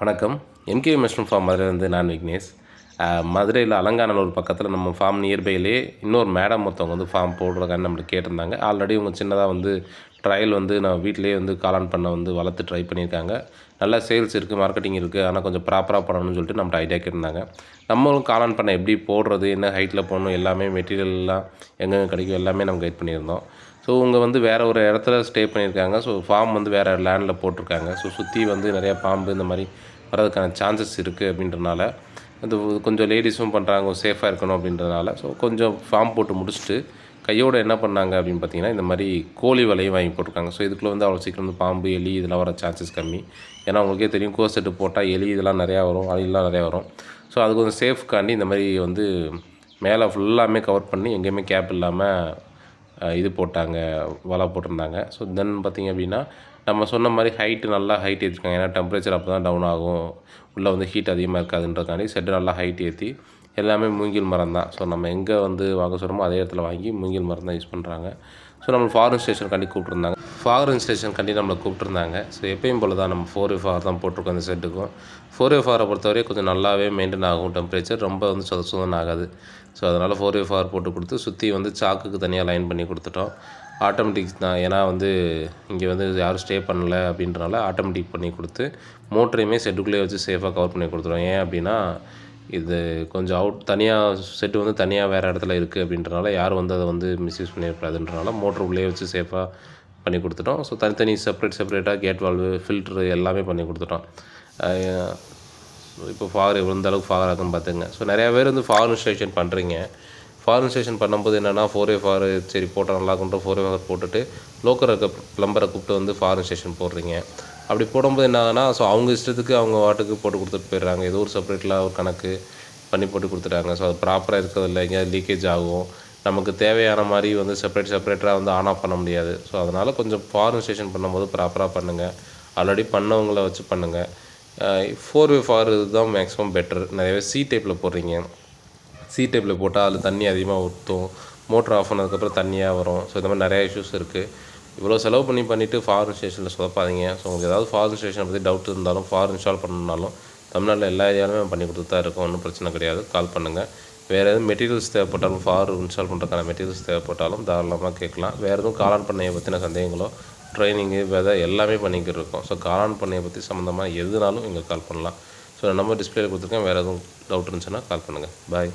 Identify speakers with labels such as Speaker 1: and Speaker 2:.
Speaker 1: வணக்கம். MK mushroom form மதுரையிலேருந்து நான் விக்னேஷ். மதுரையில் அலங்காநல்லூர் பக்கத்தில் நம்ம ஃபார்ம் நியர்பைலே இன்னொரு மேடம் ஒருத்தவங்க வந்து ஃபார்ம் போடுறதுக்கான நம்மளுக்கு கேட்டிருந்தாங்க. ஆல்ரெடி இவங்க சின்னதாக வந்து ட்ரையல் வந்து நான் வீட்டிலேயே வந்து காளான் பண்ண வந்து வளர்த்து ட்ரை பண்ணியிருக்காங்க. நல்லா சேல்ஸ் இருக்குது மார்க்கெட்டிங் இருக்குது ஆனால் கொஞ்சம் ப்ராப்பராக பண்ணணும்னு சொல்லிட்டு நம்மகிட்ட ஐடியா கேட்டிருந்தாங்க. நம்மளும் காளான் பண்ண எப்படி போடுறது என்ன ஹைட்டில் போடணும் எல்லாமே மெட்டீரியல்லாம் எங்கெங்கே கிடைக்கும் எல்லாமே நம்ம கைட் பண்ணியிருந்தோம். ஸோ இவங்க வந்து வேறு ஒரு இடத்துல ஸ்டே பண்ணியிருக்காங்க. ஸோ ஃபார்ம் வந்து வேறு லேண்டில் போட்டிருக்காங்க. ஸோ சுற்றி வந்து நிறையா பாம்பு இந்த மாதிரி வர்றதுக்கான சான்சஸ் இருக்குது அப்படின்றனால அது கொஞ்சம் லேடிஸும் பண்ணுறாங்க சேஃபாக இருக்கணும் அப்படின்றனால. ஸோ கொஞ்சம் ஃபார்ம் போட்டு முடிச்சுட்டு கையோடு என்ன பண்ணாங்க அப்படின்னு பார்த்தீங்கன்னா இந்த மாதிரி கோழி வலையும் வாங்கி போட்டிருக்காங்க. ஸோ இதுக்குள்ளே வந்து அவ்வளோ சீக்கிரம் வந்து பாம்பு எலி இதெல்லாம் வர சான்சஸ் கம்மி. ஏன்னா உங்களுக்கே தெரியும் கோ செட்டு போட்டால் எலி இதெல்லாம் நிறையா வரும் அழிலாம் நிறையா வரும். ஸோ அது கொஞ்சம் சேஃப்காண்டி இந்த மாதிரி வந்து மேலே ஃபுல்லாமே கவர் பண்ணி எங்கேயுமே கேப் இல்லாமல் இது போட்டாங்க வலை போட்டிருந்தாங்க. ஸோ தென் பார்த்திங்க அப்படின்னா நம்ம சொன்ன மாதிரி ஹைட்டு நல்லா ஹைட் ஏற்றிருக்காங்க ஏன்னா டெம்பரேச்சர் அப்போ தான் டவுன் ஆகும். உள்ளே வந்து ஹீட் அதிகமாக இருக்காதுன்றதுக்காண்டி செட்டு நல்லா ஹைட் ஏற்றி எல்லாமே மூங்கில் மரம் தான். ஸோ நம்ம எங்கே வந்து வாங்க சொல்கிறோமோ அதே இடத்துல வாங்கி மூங்கில் மரம் தான் யூஸ் பண்ணுறாங்க ஸோ நம்ம ஃபாரின் ஸ்டேஷன் கண்டி கூப்பிட்ருந்தாங்க ஃபாரின் ஸ்டேஷன் கண்டி நம்மளை கூப்பிட்ருந்தாங்க ஸோ எப்பயும் போல் தான் நம்ம ஃபோர் எஃப் ஆர் தான் போட்டிருக்கோம் இந்த செட்டுக்கும் ஃபோர் எஃப் ஆரை பொறுத்தவரை கொஞ்சம் நல்லாவே மெயின்டைன் ஆகும் டெம்பரேச்சர் ரொம்ப வந்து சொத சொதன்னு ஆகாது. ஸோ அதனால் ஃபோர் எஃப் ஆர் போட்டு கொடுத்து சுற்றி வந்து சாக்குக்கு தனியாக லைன் பண்ணி கொடுத்துட்டோம். ஆட்டோமேட்டிக் தான். ஏன்னா வந்து இங்கே வந்து யாரும் ஸ்டே பண்ணலை அப்படின்றனால ஆட்டோமேட்டிக் பண்ணி கொடுத்து மோட்டரையுமே செட்டுக்குள்ளேயே வச்சு சேஃபாக கவர் பண்ணி கொடுத்துருவோம் ஏன் அப்படின்னா இது கொஞ்சம் அவுட் தனியாக செட்டு வந்து தனியாக வேறு இடத்துல இருக்குது அப்படின்றனால யாரும் வந்து அதை வந்து மிஸ்யூஸ் பண்ணிடக்கூடாதுன்றனால மோட்ரு உள்ளே வச்சு சேஃபாக பண்ணி கொடுத்துட்டோம். ஸோ தனித்தனி செப்பரேட் செப்பரேட்டாக கேட் வால்வு ஃபில்ட்ரு எல்லாமே பண்ணி கொடுத்துட்டோம். இப்போ ஃபாகர் எந்த அளவுக்கு ஃபாகர் ஆகுதுன்னு பார்த்துங்க. ஸோ நிறையா பேர் வந்து ஃபாரின் ஸ்டேஷன் பண்ணுறீங்க ஃபாரின் ஸ்டேஷன் பண்ணும்போது என்னென்னா ஃபோர் ஏ ஃபார் சரி போட்டால் நல்லா இருக்குன்ற ஃபோர் ஏ ஃபார் போட்டுட்டு லோக்கல் இருக்க ப்ளம்பரை கூப்பிட்டு வந்து ஃபாரின் ஸ்டேஷன் போடுறீங்க. அப்படி போடும்போது என்ன ஆகுனா ஸோ அவங்க இஷ்டத்துக்கு அவங்க வாட்டுக்கு போட்டு கொடுத்துட்டு போயிடுறாங்க. ஏதோ ஒரு செப்பரேட்டில் ஒரு கணக்கு பண்ணி போட்டு கொடுத்துட்டாங்க. ஸோ அது ப்ராப்பராக இருக்கிறதில்ல எங்கேயாவது லீக்கேஜ் ஆகும். நமக்கு தேவையான மாதிரி வந்து செப்பரேட் செப்பரேட்டராக வந்து ஆன் ஆஃப் பண்ண முடியாது. ஸோ அதனால் கொஞ்சம் ஃபாரின் ஸ்டேஷன் பண்ணும்போது ப்ராப்பராக பண்ணுங்கள் ஆல்ரெடி பண்ணவங்கள வச்சு பண்ணுங்கள் ஃபோர் வே ஃபார் தான் மேக்ஸிமம் பெட்டர் நிறையவே சி டைப்பில் போடுறீங்க. சி டைப்பில் போட்டால் அதில் தண்ணி அதிகமாக ஊற்றும். மோட்டர் ஆஃப் பண்ணதுக்கப்புறம் தண்ணியாக வரும். ஸோ இந்த மாதிரி நிறையா இஷ்யூஸ் இருக்குது இவ்வளோ செலவு பண்ணி பண்ணிவிட்டு ஃபாரின் ஸ்டேஷனில் சொதப்பாதீங்க. ஸோ உங்களுக்கு ஏதாவது ஃபாரின் ஸ்டேஷனை பற்றி டவுட் இருந்தாலும் ஃபார் இன்ஸ்டால் பண்ணணுன்னாலும் தமிழ்நாட்டில் எல்லா ஏரியாலுமே பண்ணி கொடுத்து தான் இருக்கும். ஒன்றும் பிரச்சனை கிடையாது. கால் பண்ணுங்கள் வேறு எதுவும் மெட்டீரியல்ஸ் தேவைப்பட்டாலும் ஃபார் இன்ஸ்டால் பண்ணுறதுக்கான மெட்டீரியல்ஸ் தேவைப்பட்டாலும் தாராளமாக கேட்கலாம். வேறு எதுவும் காலான் பண்ணையை பற்றின சந்தேகங்களோ ட்ரைனிங்கு வெதை எல்லாமே பண்ணிக்கிட்டு இருக்கோம். ஸோ காலான் பண்ணையை பற்றி சம்மந்தமாக எதுனாலும் எங்களுக்கு கால் பண்ணலாம். ஸோ நம்பர் டிஸ்பிளேல கொடுத்துருக்கேன். வேறு எதுவும் டவுட் இருந்துச்சுன்னா கால் பண்ணுங்கள் பாய்